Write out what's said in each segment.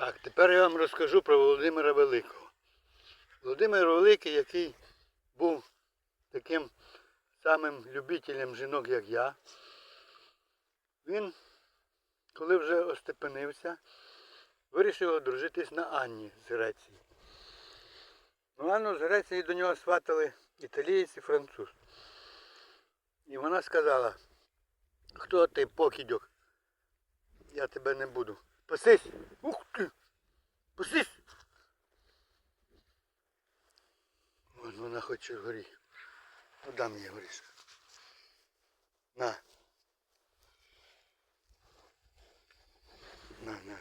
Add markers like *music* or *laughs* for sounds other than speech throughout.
Так, тепер я вам розкажу про Володимира Великого. Володимир Великий, який був таким самим любителем жінок, як я, він, коли вже остепенився, вирішив одружитись на Анні з Греції. Ну, Анну з Греції до нього сватали італієць і француз. І вона сказала, хто ти, покидьок? Я тебе не буду. Пасись! Ух ти! Пасись! Вон вона хоче горі. Ну дам їй горіш. На. На, на.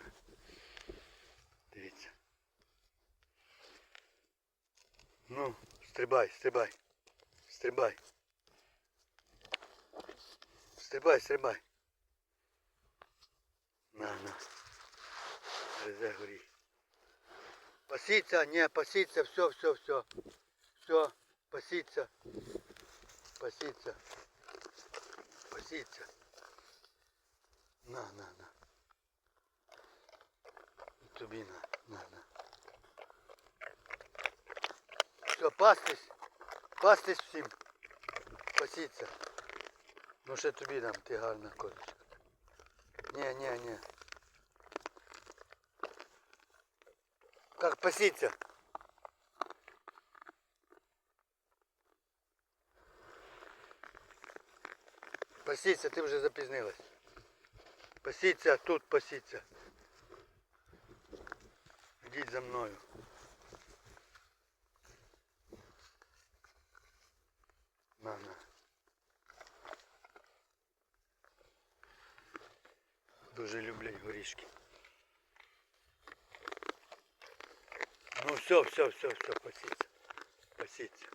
Дивіться. Ну, стрибай, стрибай. Стрибай. Стрибай, стрибай. На, на. Гризе горі. Пасіться, ні, пасіться, все, все, все. Все, пасіться. Пасіться. Пасіться. На, на, на. І тобі на, на, на. Все, пастись. Пастись всім. Пасіться. Ну ще тобі дам, ти гарна козочка. Ні, ні, ні. Так, пасіться. Пасіться, ти вже запізнилась. Пасіться, тут пасіться. Йдіть за мною. На, на. Дуже люблять горішки. Все, все, все, все, пасіться. Пасіться.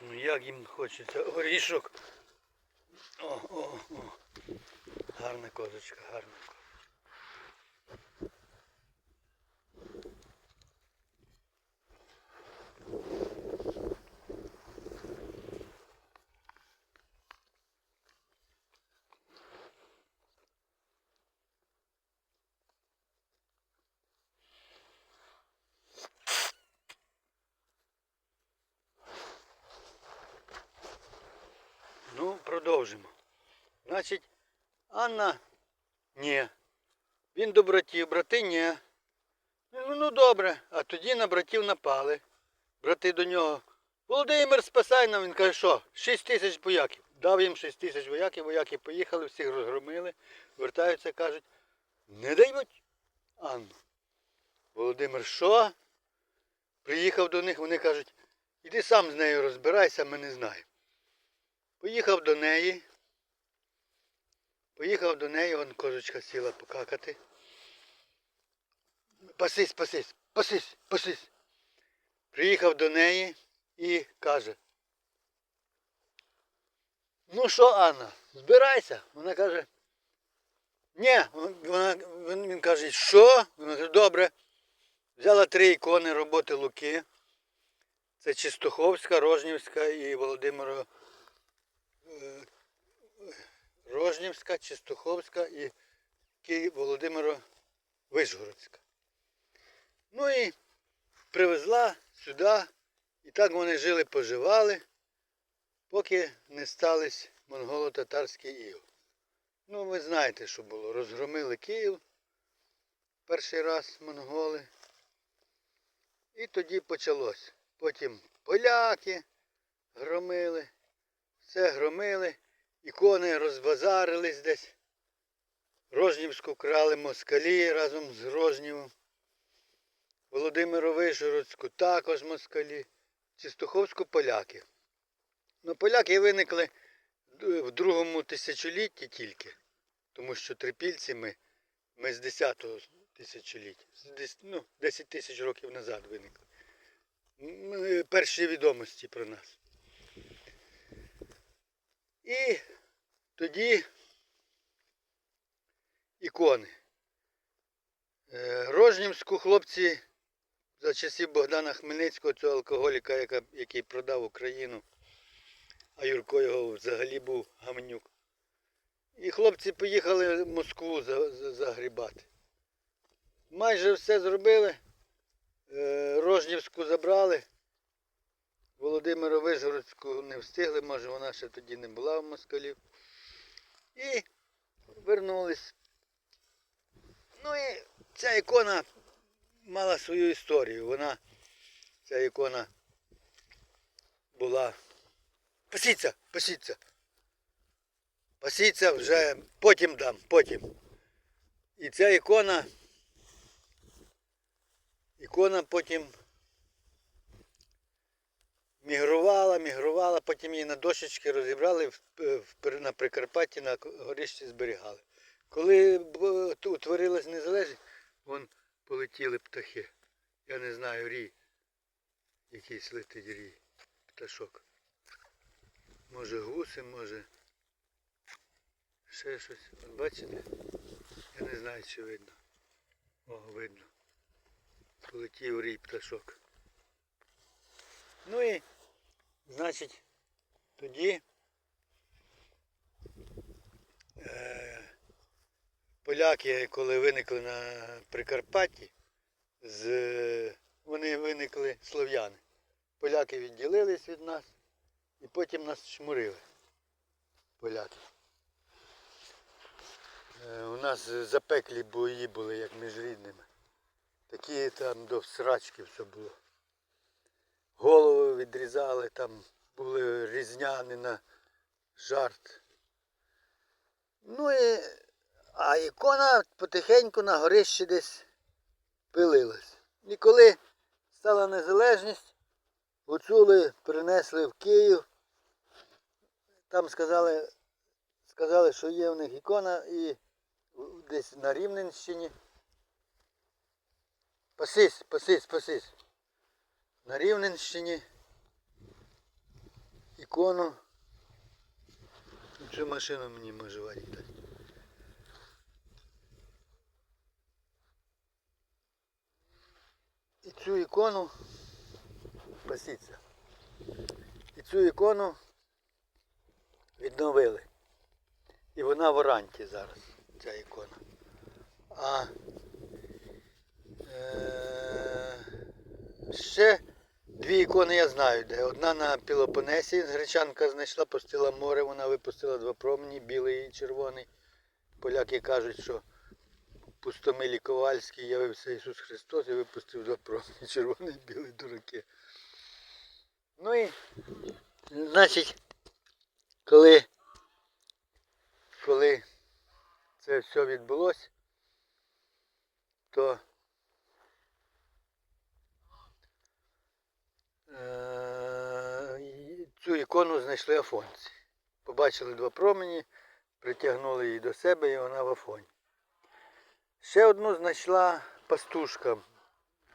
Ну як їм хочеться горішок. О, о, о. Гарна козочка, гарна. Ну, Значить, Анна ні. Він до братів, брати ні. Ну, ну добре, а тоді на братів напали. Брати до нього. Володимир, спасай нам. Він каже, що? 6 тисяч вояків. Дав їм 6 тисяч вояків, вояки поїхали, всіх розгромили, вертаються, кажуть, не дають Анну. Володимир, що? Приїхав до них, вони кажуть, іди сам з нею розбирайся, ми не знаємо. Поїхав до неї. Поїхав до неї, вон козочка сіла покакати. Пасись, пасись, пасись, пасись. Приїхав до неї і каже. Ну що, Анна, збирайся. Вона каже. Ні, вона, він, каже, що? Вона каже, добре. Взяла три ікони роботи Луки. Це Чистоховська, Рожнівська і Володимиро е, Рожнівська, Чистоховська і Київ Володимиро Вишгородська. Ну і привезла сюди. І так вони жили, поживали, поки не стались монголо-татарські іго. Ну, ви знаєте, що було. Розгромили Київ перший раз монголи. І тоді почалось. Потім поляки громили, все громили, ікони розбазарились десь. Рожнівську крали москалі разом з Рожнівом. Володимиру Вишгородську також москалі. Чистоховську поляки. Ну, поляки виникли в другому тисячолітті тільки, тому що трипільці ми, ми з 10-го тисячоліття, ну, 10 тисяч років назад виникли. Перші відомості про нас. І тоді ікони. Е, Рожнівську хлопці за часів Богдана Хмельницького, цього алкоголіка, який продав Україну, а Юрко його взагалі був гамнюк. І хлопці поїхали в Москву за- за- загрібати. Майже все зробили. Е, Рожнівську забрали. Володимира Вишгородську не встигли, може вона ще тоді не була в москалів. І вернулись. Ну і ця ікона мала свою історію. Вона, ця ікона була. Пасіться, пасіться. Пасіться вже потім дам, потім. І ця ікона. Ікона потім мігрувала, мігрувала, потім її на дощечки розібрали на Прикарпатті на горищі зберігали. Коли утворилась незалежність, вон полетіли птахи. Я не знаю, рій. Якийсь летить рій. Пташок. Може гуси, може. Ще щось. От бачите? Я не знаю, чи видно. О, видно. Полетів рій пташок. Ну і, значить, тоді е, поляки, коли виникли на Прикарпатті, з, вони виникли слов'яни. Поляки відділились від нас і потім нас чмурили. Поляки. Е, у нас запеклі бої були, як між рідними. Такі там до срачки все було. Відрізали, там були різняни на жарт. Ну і а ікона потихеньку на горищі десь пилилась. І коли стала незалежність, гуцули принесли в Київ. Там сказали, сказали, що є в них ікона і десь на Рівненщині. Пасись, пасись, пасись. На Рівненщині ікону. Цю машину мені може дати. І цю ікону пасіться. І цю ікону відновили. І вона в оранті зараз, ця ікона. А е, ще дві ікони я знаю, де. Одна на Пілопонесі, гречанка знайшла, пустила море, вона випустила два промені, білий і червоний. Поляки кажуть, що пустомилі Ковальській явився Ісус Христос і випустив два промені, *laughs* червоний і білий дураки. Ну і, значить, коли, коли це все відбулося, то е, і цю ікону знайшли афонці. Побачили два промені, притягнули її до себе і вона в афоні. Ще одну знайшла пастушка,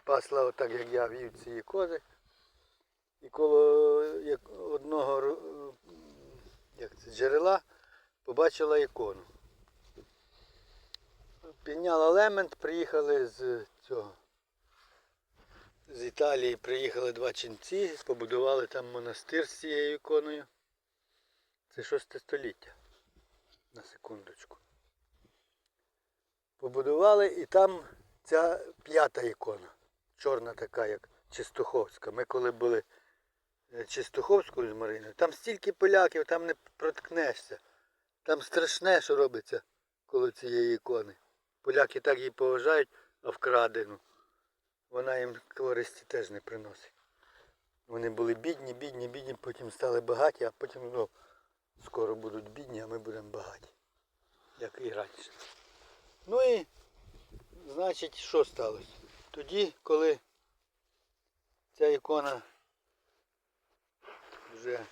пасла отак, як я вів ці кози. І коло одного як це, джерела побачила ікону. Підняла лемент, приїхали з цього. З Італії приїхали два ченці, побудували там монастир з цією іконою. Це шосте століття. На секундочку. Побудували і там ця п'ята ікона. Чорна така, як Чистоховська. Ми коли були е, Чистоховською з Мариною, там стільки поляків, там не проткнешся. Там страшне, що робиться коло цієї ікони. Поляки так її поважають, а вкрадену. Вона їм користі теж не приносить. Вони були бідні, бідні, бідні, потім стали багаті, а потім ну, скоро будуть бідні, а ми будемо багаті. Як і раніше. Ну і, значить, що сталося? Тоді, коли ця ікона вже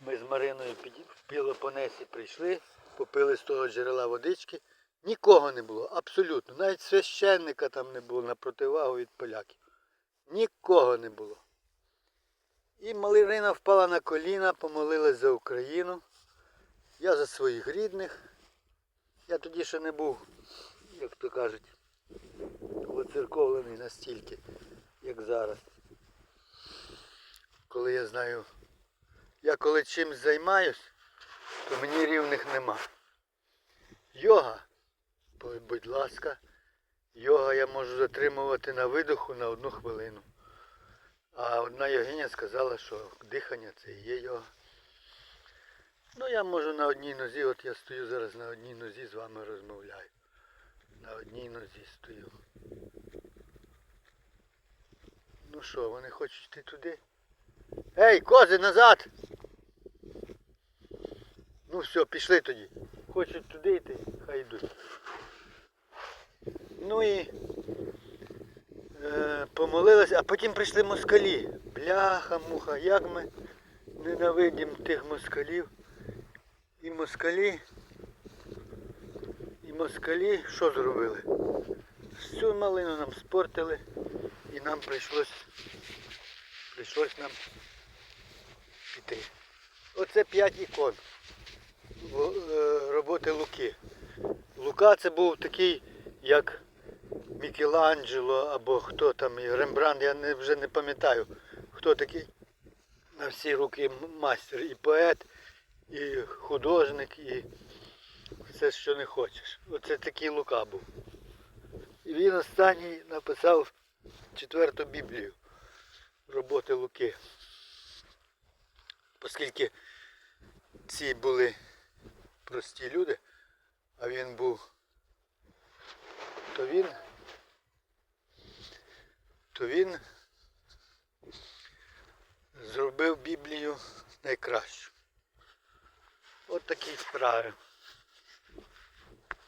ми з Мариною під Пілопонесі прийшли, попили з того джерела водички. Нікого не було, абсолютно. Навіть священника там не було на противагу від поляків. Нікого не було. І Марина впала на коліна, помолилась за Україну. Я за своїх рідних. Я тоді ще не був, як то кажуть, в уцерковлений настільки, як зараз. Коли я знаю, я коли чимось займаюсь, то мені рівних нема. Йога, будь ласка, йога я можу затримувати на видоху на одну хвилину. А одна йогиня сказала, що дихання це і є йога. Ну я можу на одній нозі, от я стою зараз на одній нозі, з вами розмовляю. На одній нозі стою. Ну що, вони хочуть йти туди? Ей, кози, назад! Ну все, пішли тоді. Хочуть туди йти, хай йдуть. Ну і е, помолилися, а потім прийшли москалі. Бляха, муха, як ми ненавидимо тих москалів. І москалі. І москалі що зробили? Всю малину нам спортили і нам прийшлось прийшлось нам піти. Оце п'ять ікон е, роботи Луки. Лука це був такий, як Мікеланджело або хто там, Рембрандт, я не, вже не пам'ятаю, хто такий на всі руки м- мастер, і поет, і художник, і все, що не хочеш. Оце такий Лука був. І він останній написав четверту Біблію роботи Луки. Оскільки ці були прості люди, а він був, то він, то він зробив Біблію найкращу. От такі справи.